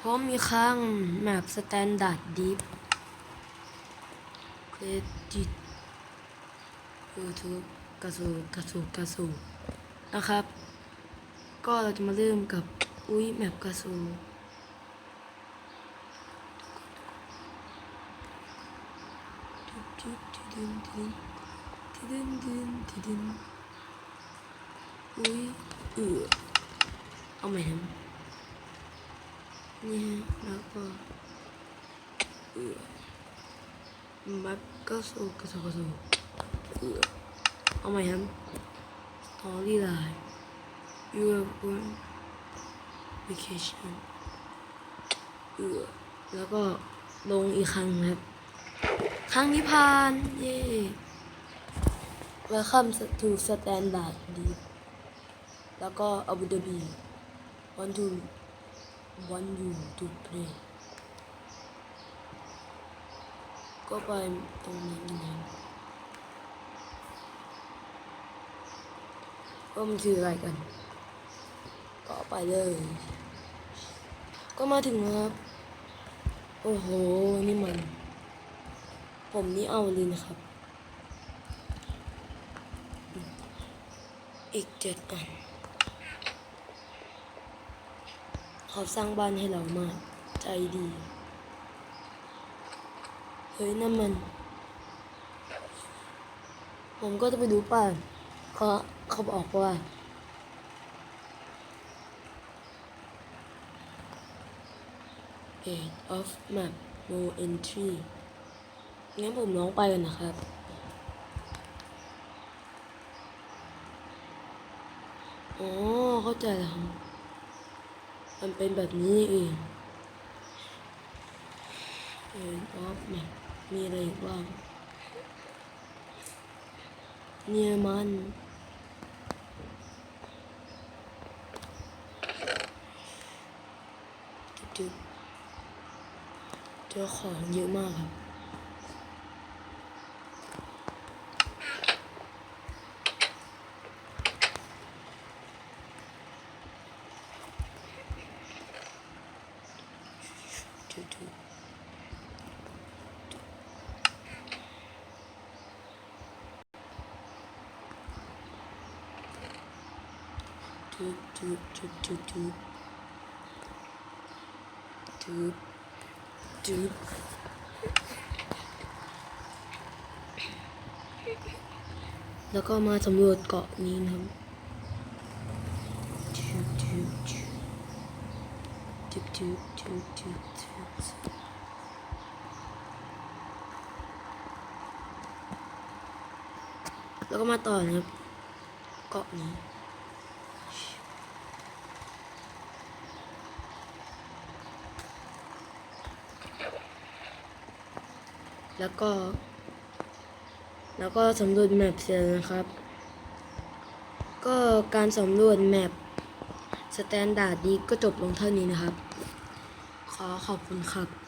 ผมมีค้างแมปสแตนดาร์ดดิฟเครดิตยูทูบกระสูกระสูกระสูนะครับ ก็เราจะมาเริ่มกับอุ้ยแมปกระสูดึงดึงดึงอุ้ยเออเอาใหม่ครับ นี่ฮะแล้วก็เออมัดก็สูกระสูกระสูเออเอาใหม่ครับ story line your own vacation เออแล้วก็ลงอีกครั้งครับ ครั้งนี้ผ่าน เย่ Welcome to Standard Deep แล้วก็ Abu Dhabi want to want you to play ก็ไปตรงนั้นนะว่ามันคืออะไรกัน ก็ไปเลย ก็มาถึงครับ โอ้โห นี่มัน ผมนี่เอาเลยนะครับ อีกเจ็ดอัน เขาสร้างบ้านให้เรามาก ใจดี เฮ้ยนั่นมัน ผมก็จะไปดูป่าเขาเขาบอกว่า Eight of map no entry งั้นผมน้องไปกันนะครับอ๋อเข้าใจแล้ว มันเป็นแบบนี้เองเอ็นออฟแมปมีอะไรบ้าง เนี่ยมันจุดเจอของเยอะมากครับ จุดๆจุดจุดจุดจุดจุดจุดจุดแล้วก็มาสำรวจเกาะนี้นะครับจุดจุด จุดจุดจุดจุดแล้วก็มาต่อนะครับเกาะนี้แล้วก็ แล้วก็สำรวจแมปเสร็จนะครับ ก็การสำรวจแมป สแตนดาร์ดนี้ก็จบลงเท่านี้นะครับ ขอขอบคุณครับ